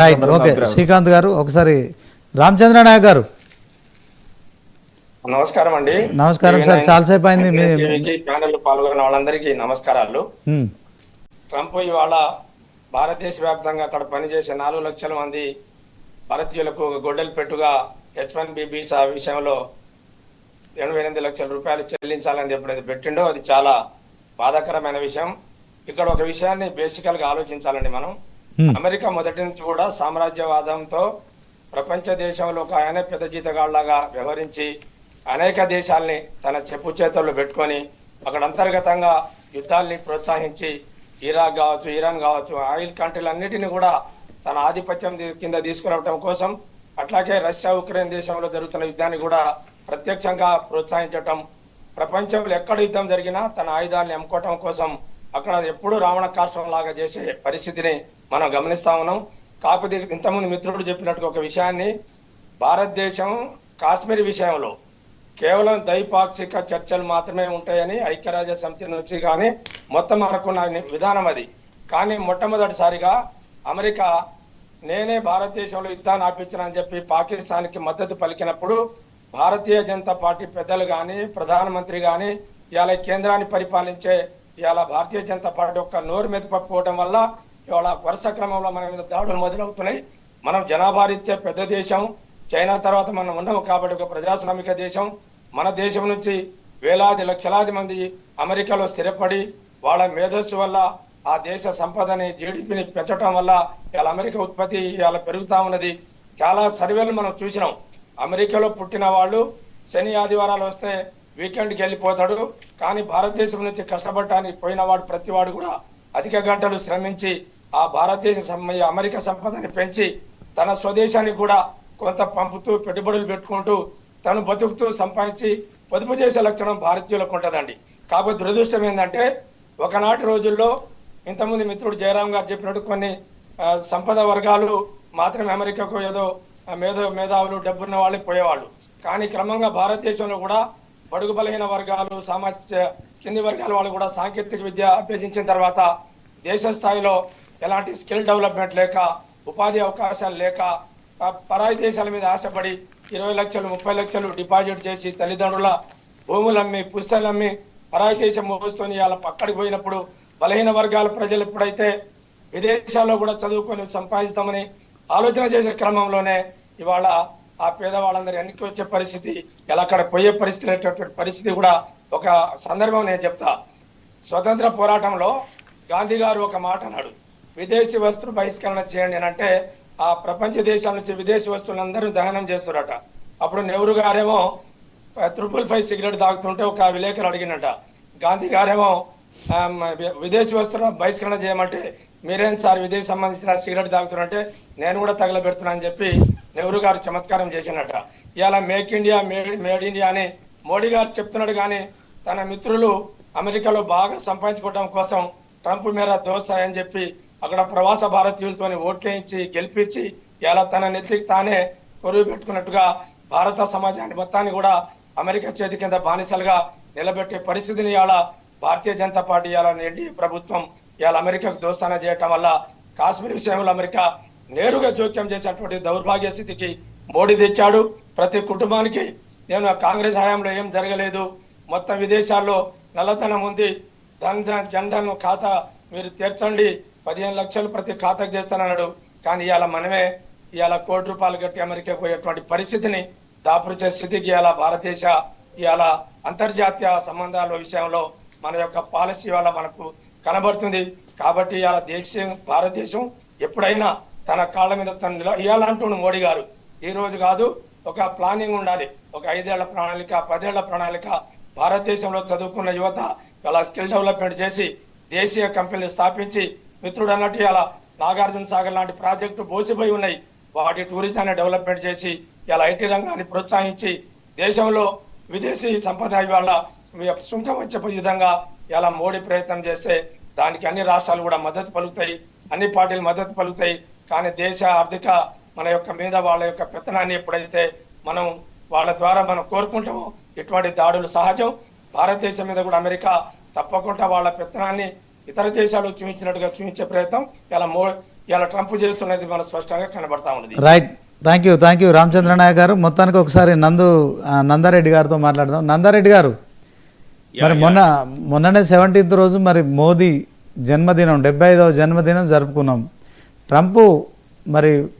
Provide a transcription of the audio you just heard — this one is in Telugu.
Right okay. శ్రీకాంత్ గారు ఒకసారి రామచంద్ర నాయక్ గారు. నమస్కారం అండి. నమస్కారం సార్, చాలాసేపు అయింది. పాల్గొన్న వాళ్ళందరికీ నమస్కారాలు. ట్రంప్ ఇవాళ భారతదేశ వ్యాప్తంగా అక్కడ పనిచేసే నాలుగు లక్షల మంది భారతీయులకు గొడ్డలు పెట్టుగా హెచ్ వన్ బి వీసా విషయంలో ఎనభై ఎనిమిది లక్షల రూపాయలు చెల్లించాలని ఎప్పుడైతే పెట్టిండో అది చాలా బాధాకరమైన విషయం. ఇక్కడ ఒక విషయాన్ని బేసికల్గా ఆలోచించాలండి మనం. Hmm. అమెరికా మొదటి నుంచి కూడా సామ్రాజ్యవాదంతో ప్రపంచ దేశంలో ఒక ఆయన పెద్ద జీతగాళ్ళాగా వ్యవహరించి అనేక దేశాల్ని తన చెప్పు చేతుల్లో పెట్టుకొని అక్కడ అంతర్గతంగా యుద్ధాల్ని ప్రోత్సహించి ఇరాక్ కావచ్చు ఇరాన్ కావచ్చు ఆయిల్ కంట్రీలన్నిటిని కూడా తన ఆధిపత్యం కింద తీసుకురావటం కోసం అట్లాగే రష్యా ఉక్రెయిన్ దేశంలో జరుగుతున్న యుద్ధాన్ని కూడా ప్రత్యక్షంగా ప్రోత్సహించటం ప్రపంచంలో ఎక్కడ యుద్ధం జరిగినా తన ఆయుధాన్ని అమ్ముకోవటం కోసం అక్కడ ఎప్పుడు రావణ కాష్టం లాగా చేసే పరిస్థితిని మనం గమనిస్తా ఉన్నాం. కాకపోతే ఇంతకుముందు మిత్రుడు చెప్పినట్టు ఒక విషయాన్ని భారతదేశం కాశ్మీర్ విషయంలో కేవలం ద్వైపాక్షిక చర్చలు మాత్రమే ఉంటాయని ఐక్యరాజ్య సమితి నుంచి కానీ మొత్తం అనుకున్న విధానం అది. కానీ మొట్టమొదటిసారిగా అమెరికా నేనే భారతదేశంలో యుద్ధాన్ని ఆపించానని చెప్పి పాకిస్తాన్కి మద్దతు పలికినప్పుడు భారతీయ జనతా పార్టీ పెద్దలు కానీ ప్రధానమంత్రి కానీ ఇవాళ కేంద్రాన్ని పరిపాలించే ఇవాళ భారతీయ జనతా పార్టీ యొక్క నోరు మెదపకపోవడం వల్ల ఇవాళ వరుస క్రమంలో మన మీద దాడులు మొదలవుతున్నాయి. మనం జనాభా రీత్యా పెద్ద దేశం. చైనా తర్వాత మనం ఉన్నాము కాబట్టి ఒక ప్రజాస్వామిక దేశం. మన దేశం నుంచి వేలాది లక్షలాది మంది అమెరికాలో స్థిరపడి వాళ్ళ మేధస్సు వల్ల ఆ దేశ సంపదని జీడిపిని పెంచడం వల్ల ఇవాళ అమెరికా ఉత్పత్తి ఇవాళ పెరుగుతా ఉన్నది. చాలా సర్వేలు మనం చూసినాం. అమెరికాలో పుట్టిన వాళ్ళు శని ఆదివారాలు వస్తే వీకెండ్కి వెళ్ళిపోతాడు. కానీ భారతదేశం నుంచి కష్టపడటానికి పోయిన వాడు ప్రతి వాడు కూడా అధిక గంటలు శ్రమించి ఆ భారతదేశ అమెరికా సంపదని పెంచి తన స్వదేశానికి కూడా కొంత పంపుతూ పెట్టుబడులు పెట్టుకుంటూ తను బతుకుతూ సంపాదించి పొదుపు చేసే లక్షణం భారతీయులకు ఉంటుందండి. కాబట్టి దురదృష్టం ఏంటంటే ఒకనాటి రోజుల్లో ఇంతకుముందు మిత్రుడు జయరాం గారు చెప్పినట్టు కొన్ని సంపద వర్గాలు మాత్రమే అమెరికాకు ఏదో మేధో మేధావులు డబ్బున్న వాళ్ళే పోయేవాళ్ళు. కానీ క్రమంగా భారతదేశంలో కూడా బడుగు బలహీన వర్గాలు సామాజిక కింది వర్గాల వాళ్ళు కూడా సాంకేతిక విద్య అభ్యసించిన తర్వాత దేశ స్థాయిలో ఎలాంటి స్కిల్ డెవలప్మెంట్ లేక ఉపాధి అవకాశాలు లేక పరాయి దేశాల మీద ఆశపడి ఇరవై లక్షలు ముప్పై లక్షలు డిపాజిట్ చేసి తల్లిదండ్రుల భూములు అమ్మి పుస్తకాలు అమ్మి పరాయి దేశం మోసుకొని వాళ్ళ పక్కడికి పోయినప్పుడు బలహీన వర్గాల ప్రజలు ఎప్పుడైతే విదేశాల్లో కూడా చదువుకొని సంపాదిస్తామని ఆలోచన చేసే క్రమంలోనే ఇవాళ ఆ పేదవాళ్ళందరూ వెనక్కి వచ్చే పరిస్థితి ఎలా అక్కడ పోయే పరిస్థితి అనేటటువంటి పరిస్థితి కూడా ఒక సందర్భం నేను చెప్తా. స్వతంత్ర పోరాటంలో గాంధీ గారు ఒక మాట అన్నాడు. విదేశీ వస్తువులు బహిష్కరణ చేయండి అని అంటే ఆ ప్రపంచ దేశాల నుంచి విదేశీ వస్తువులందరూ దహనం చేస్తున్నారట అప్పుడు నెహ్రూ గారేమో త్రిపుల్ ఫైవ్ సిగరెట్ తాగుతుంటే ఒక విలేకరు అడిగినట గాంధీ గారేమో విదేశీ వస్తువులను బహిష్కరణ చేయమంటే మీరేం సార్ విదేశీ సంబంధించిన సిగరెట్ తాగుతున్నారంటే నేను కూడా తగలబెడుతున్నా అని చెప్పి నెహ్రూ గారు చమత్కారం చేసినట ఇలా make India made made India అని మోడీ గారు చెప్తున్నాడు కానీ తన మిత్రులు అమెరికాలో బాగా సంపాదించుకోవడం కోసం ట్రంప్ మేర దోస్తాయని చెప్పి అక్కడ ప్రవాస భారతీయులతో ఓట్లేయించి గెలిపించి ఇలా తన నెత్తికి తానే పొరుగు పెట్టుకున్నట్టుగా భారత సమాజాన్ని మొత్తాన్ని కూడా అమెరికా చేతి కింద బానిసలుగా నిలబెట్టే పరిస్థితిని ఇవాళ భారతీయ జనతా పార్టీ ఇవాళ ఎన్డీఏ ప్రభుత్వం ఇవాళ అమెరికాకు దోస్తాన చేయటం వల్ల కాశ్మీర్ విషయంలో అమెరికా నేరుగా జోక్యం చేసినటువంటి దౌర్భాగ్య స్థితికి మోడీ తెచ్చాడు. ప్రతి కుటుంబానికి నేను ఆ కాంగ్రెస్ హయాంలో ఏం జరగలేదు. మొత్తం విదేశాల్లో నల్లధనం ఉంది. ధన్ ధన్ జన్ ధన్ ఖాతా మీరు తీర్చండి. పదిహేను లక్షలు ప్రతి ఖాతాకు చేస్తానన్నాడు. కానీ ఇవాళ మనమే ఇవాళ కోటి రూపాయలు కట్టి అమెరికా పోయేటువంటి పరిస్థితిని దాపురిచే స్థితికి ఇవాళ భారతదేశ ఇవాళ అంతర్జాతీయ సంబంధాల విషయంలో మన యొక్క పాలసీ వల్ల మనకు కనబడుతుంది. కాబట్టి ఇవాళ దేశం భారతదేశం ఎప్పుడైనా తన కాళ్ళ మీద తన నిల ఇవ్వాలంటుండు మోడీ గారు ఈ రోజు కాదు ఒక ప్లానింగ్ ఉండాలి. ఒక ఐదేళ్ళ ప్రణాళిక పదేళ్ళ ప్రణాళిక భారతదేశంలో చదువుకున్న యువత ఇలా స్కిల్ డెవలప్మెంట్ చేసి దేశీయ కంపెనీలు స్థాపించి మిత్రుడు అన్నట్టు ఇలా నాగార్జున సాగర్ లాంటి ప్రాజెక్టు బోసిపోయి ఉన్నాయి. వాటి టూరిజాన్ని డెవలప్మెంట్ చేసి ఇలా ఐటీ రంగాన్ని ప్రోత్సహించి దేశంలో విదేశీ సంపద ఇవాళ సుంకం వచ్చే విధంగా ఇలా మోడీ ప్రయత్నం చేస్తే దానికి అన్ని రాష్ట్రాలు కూడా మద్దతు పలుకుతాయి. అన్ని పార్టీలు మద్దతు పలుకుతాయి. కానీ దేశ ఆర్థిక మన యొక్క మీద వాళ్ళ యొక్క పెత్తనాన్ని ఎప్పుడైతే మనం వాళ్ళ ద్వారా మనం కోరుకుంటామో ఇటువంటి దాడులు సహజం. భారతదేశం మీద కూడా అమెరికా తప్పకుండా వాళ్ళ పెత్తనాన్ని ఇతర దేశాలు చూపించినట్టుగా చూపించే ప్రయత్నం ఇలా మో ఇలా ట్రంప్ చేస్తున్నది మన స్పష్టంగా కనబడతా ఉన్నది. Right thank you thank you Ramachandra Nayak garu. మొత్తానికి ఒకసారి నందు నందారెడ్డి గారితో మాట్లాడదాం. నందారెడ్డి గారు మరి మొన్న మొన్ననే సెవెంటీన్త్ రోజు మరి మోదీ జన్మదినం డెబ్బై ఐదవ జన్మదినం జరుపుకున్నాం. ట్రంప్ మరి